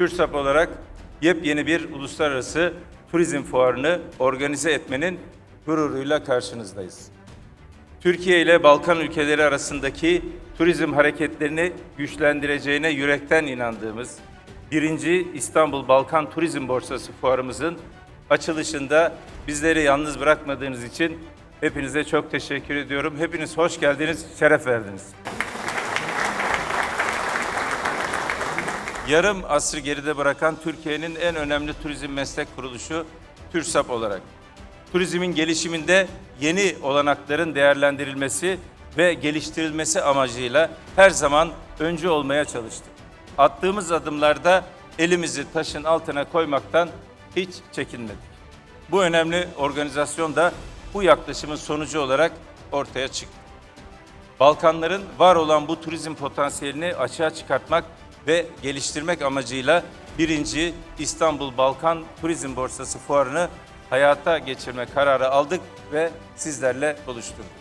TÜRSAP olarak yepyeni bir uluslararası turizm fuarını organize etmenin gururuyla karşınızdayız. Türkiye ile Balkan ülkeleri arasındaki turizm hareketlerini güçlendireceğine yürekten inandığımız birinci İstanbul Balkan Turizm Borsası fuarımızın açılışında bizleri yalnız bırakmadığınız için hepinize çok teşekkür ediyorum. Hepiniz hoş geldiniz, şeref verdiniz. Yarım asrı geride bırakan Türkiye'nin en önemli turizm meslek kuruluşu TÜRSAP olarak turizmin gelişiminde yeni olanakların değerlendirilmesi ve geliştirilmesi amacıyla her zaman öncü olmaya çalıştık. Attığımız adımlarda elimizi taşın altına koymaktan hiç çekinmedik. Bu önemli organizasyon da bu yaklaşımın sonucu olarak ortaya çıktı. Balkanların var olan bu turizm potansiyelini açığa çıkartmak ve geliştirmek amacıyla birinci İstanbul Balkan Turizm Borsası fuarını hayata geçirme kararı aldık ve sizlerle buluşturduk.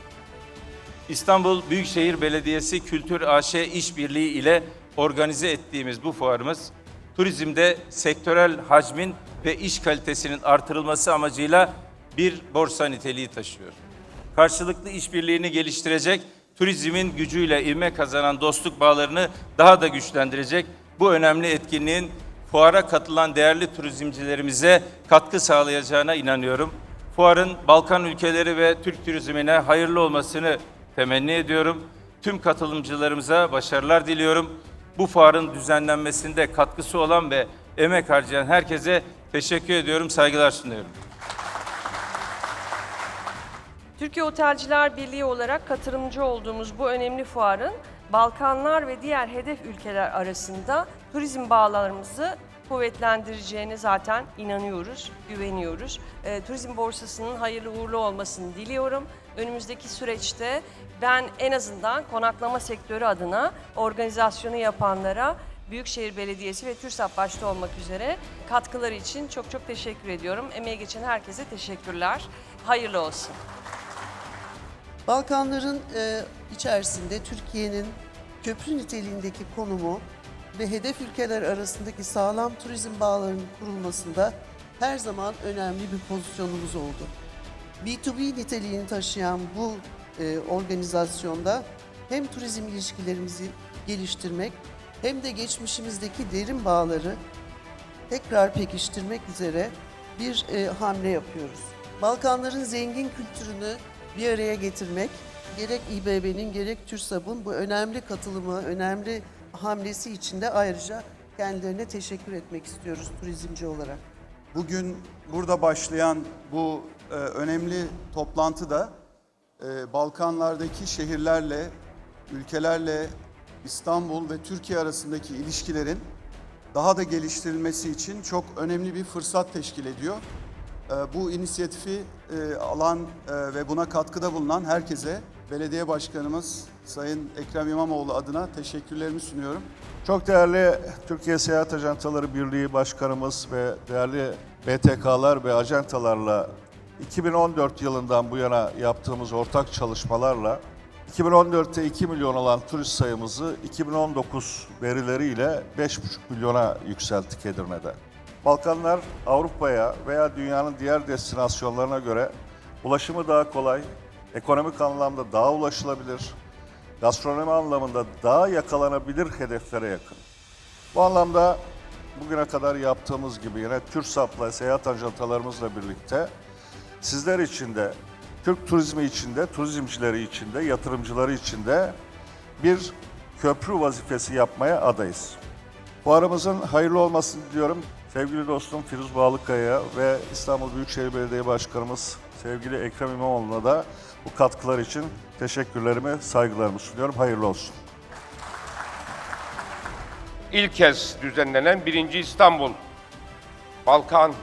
İstanbul Büyükşehir Belediyesi Kültür AŞ işbirliği ile organize ettiğimiz bu fuarımız turizmde sektörel hacmin ve iş kalitesinin artırılması amacıyla bir borsa niteliği taşıyor. Karşılıklı işbirliğini geliştirecek, turizmin gücüyle ivme kazanan dostluk bağlarını daha da güçlendirecek bu önemli etkinliğin fuara katılan değerli turizmcilerimize katkı sağlayacağına inanıyorum. Fuarın Balkan ülkeleri ve Türk turizmine hayırlı olmasını temenni ediyorum. Tüm katılımcılarımıza başarılar diliyorum. Bu fuarın düzenlenmesinde katkısı olan ve emek harcayan herkese teşekkür ediyorum, saygılar sunuyorum. Türkiye Otelciler Birliği olarak katılımcı olduğumuz bu önemli fuarın Balkanlar ve diğer hedef ülkeler arasında turizm bağlarımızı kuvvetlendireceğine zaten inanıyoruz, güveniyoruz. Ee, turizm borsasının hayırlı uğurlu olmasını diliyorum. Önümüzdeki süreçte ben en azından konaklama sektörü adına organizasyonu yapanlara Büyükşehir Belediyesi ve TÜRSAP başta olmak üzere katkıları için çok çok teşekkür ediyorum. Emeği geçen herkese teşekkürler. Hayırlı olsun. Balkanların e, içerisinde Türkiye'nin köprü niteliğindeki konumu ve hedef ülkeler arasındaki sağlam turizm bağlarının kurulmasında her zaman önemli bir pozisyonumuz oldu. B2B niteliğini taşıyan bu e, organizasyonda hem turizm ilişkilerimizi geliştirmek hem de geçmişimizdeki derin bağları tekrar pekiştirmek üzere bir e, hamle yapıyoruz. Balkanların zengin kültürünü bir araya getirmek, gerek İBB'nin gerek TÜRSAB'ın bu önemli katılımı, önemli hamlesi için de ayrıca kendilerine teşekkür etmek istiyoruz turizmci olarak. Bugün burada başlayan bu e, önemli toplantıda e, Balkanlardaki şehirlerle, ülkelerle İstanbul ve Türkiye arasındaki ilişkilerin daha da geliştirilmesi için çok önemli bir fırsat teşkil ediyor. E, bu inisiyatifi e, alan e, ve buna katkıda bulunan herkese belediye başkanımız Sayın Ekrem İmamoğlu adına teşekkürlerimi sunuyorum. Çok değerli Türkiye Seyahat Ajantaları Birliği Başkanımız ve değerli BTK'lar ve ajantalarla 2014 yılından bu yana yaptığımız ortak çalışmalarla 2014'te 2 milyon olan turist sayımızı 2019 verileriyle 5,5 milyona yükselttik Edirne'de. Balkanlar Avrupa'ya veya dünyanın diğer destinasyonlarına göre ulaşımı daha kolay, ekonomik anlamda daha ulaşılabilir, gastronomi anlamında daha yakalanabilir hedeflere yakın. Bu anlamda bugüne kadar yaptığımız gibi yine TÜRSAP'la, seyahat ajantalarımızla birlikte sizler için de, Türk turizmi için de, turizmcileri için de, yatırımcıları için de bir köprü vazifesi yapmaya adayız. Fuarımızın hayırlı olmasını diliyorum. Sevgili dostum Firuz Bağlıkaya ve İstanbul Büyükşehir Belediye Başkanımız sevgili Ekrem İmamoğlu'na da bu katkılar için teşekkürlerimi, saygılarımı sunuyorum. Hayırlı olsun. İlk kez düzenlenen 1. İstanbul Balkan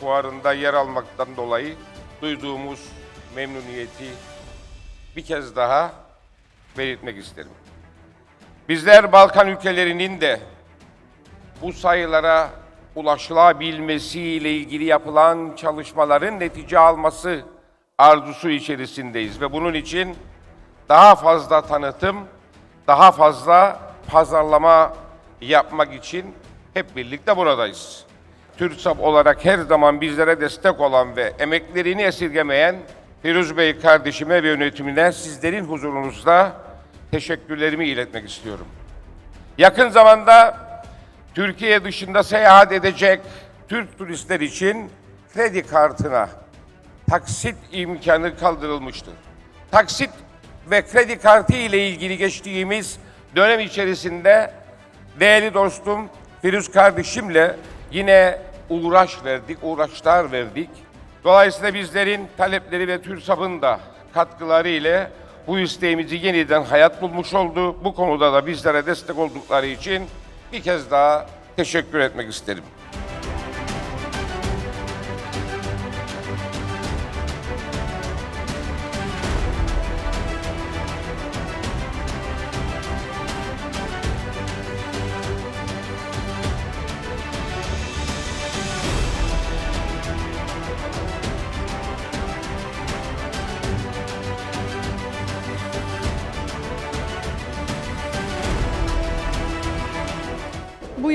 Fuarı'nda yer almaktan dolayı duyduğumuz memnuniyeti bir kez daha belirtmek isterim. Bizler Balkan ülkelerinin de bu sayılara ulaşılabilmesiyle ilgili yapılan çalışmaların netice alması arzusu içerisindeyiz ve bunun için daha fazla tanıtım, daha fazla pazarlama yapmak için hep birlikte buradayız. TÜRSAP olarak her zaman bizlere destek olan ve emeklerini esirgemeyen Firuz Bey kardeşime ve yönetimine sizlerin huzurunuzda teşekkürlerimi iletmek istiyorum. Yakın zamanda Türkiye dışında seyahat edecek Türk turistler için kredi kartına taksit imkanı kaldırılmıştır. Taksit ve kredi kartı ile ilgili geçtiğimiz dönem içerisinde değerli dostum Firuz kardeşimle yine uğraş verdik, uğraşlar verdik. Dolayısıyla bizlerin talepleri ve TÜRSAP'ın da katkıları ile bu isteğimizi yeniden hayat bulmuş oldu. Bu konuda da bizlere destek oldukları için bir kez daha teşekkür etmek isterim.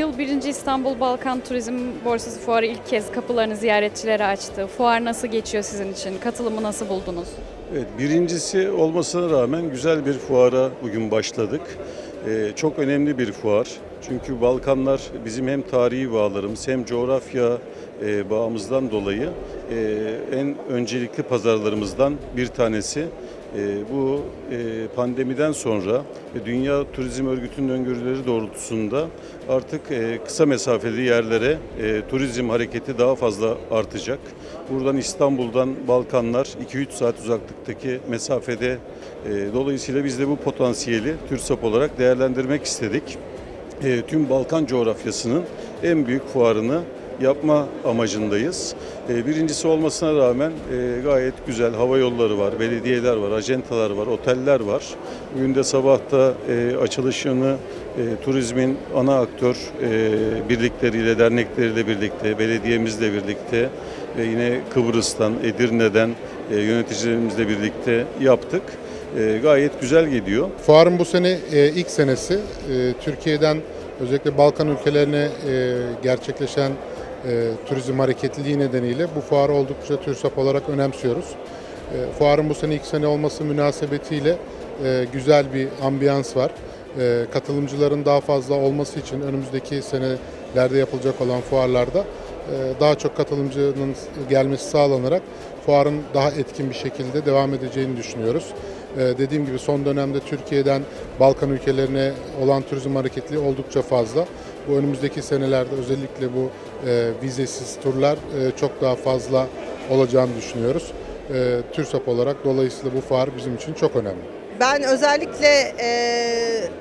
Yıl 1. İstanbul Balkan Turizm Borsası Fuarı ilk kez kapılarını ziyaretçilere açtı. Fuar nasıl geçiyor sizin için? Katılımı nasıl buldunuz? Evet, birincisi olmasına rağmen güzel bir fuara bugün başladık. Ee, çok önemli bir fuar. Çünkü Balkanlar bizim hem tarihi bağlarımız hem coğrafya e, bağımızdan dolayı e, en öncelikli pazarlarımızdan bir tanesi. E, bu e, pandemiden sonra ve Dünya Turizm Örgütü'nün öngörüleri doğrultusunda artık e, kısa mesafeli yerlere e, turizm hareketi daha fazla artacak. Buradan İstanbul'dan Balkanlar 2-3 saat uzaklıktaki mesafede e, dolayısıyla biz de bu potansiyeli TÜRSAP olarak değerlendirmek istedik. E, tüm Balkan coğrafyasının en büyük fuarını yapma amacındayız. E, Birincisi olmasına rağmen e, gayet güzel hava yolları var, belediyeler var, acentalar var, oteller var. Bugün de sabahta e, açılışını turizmin ana aktör birlikleriyle, dernekleriyle birlikte, belediyemizle birlikte ve yine Kıbrıs'tan, Edirne'den yöneticilerimizle birlikte yaptık. Gayet güzel gidiyor. Fuarın bu sene ilk senesi. Türkiye'den özellikle Balkan ülkelerine gerçekleşen e, turizm hareketliliği nedeniyle bu fuarı oldukça TÜRSAP olarak önemsiyoruz. E, fuarın bu sene ilk sene olması münasebetiyle e, güzel bir ambiyans var. E, katılımcıların daha fazla olması için önümüzdeki senelerde yapılacak olan fuarlarda e, daha çok katılımcının gelmesi sağlanarak fuarın daha etkin bir şekilde devam edeceğini düşünüyoruz. Ee, Dediğim gibi son dönemde Türkiye'den Balkan ülkelerine olan turizm hareketli oldukça fazla. Bu önümüzdeki senelerde özellikle bu e, vizesiz turlar e, çok daha fazla olacağını düşünüyoruz. E, TÜRSAP olarak dolayısıyla bu fuar bizim için çok önemli. Ben özellikle e,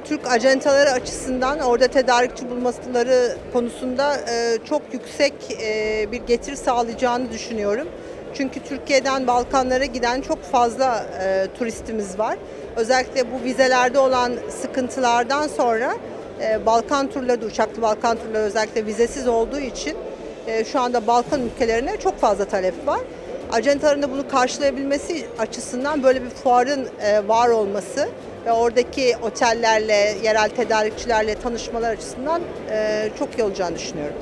Türk ajantaları açısından orada tedarikçi bulmaları konusunda e, çok yüksek e, bir getiri sağlayacağını düşünüyorum. Çünkü Türkiye'den Balkanlara giden çok fazla e, turistimiz var. Özellikle bu vizelerde olan sıkıntılardan sonra e, Balkan turları da uçaklı Balkan turları özellikle vizesiz olduğu için e, şu anda Balkan ülkelerine çok fazla talep var. Acentaların da bunu karşılayabilmesi açısından böyle bir fuarın e, var olması ve oradaki otellerle, yerel tedarikçilerle tanışmalar açısından çok iyi olacağını düşünüyorum.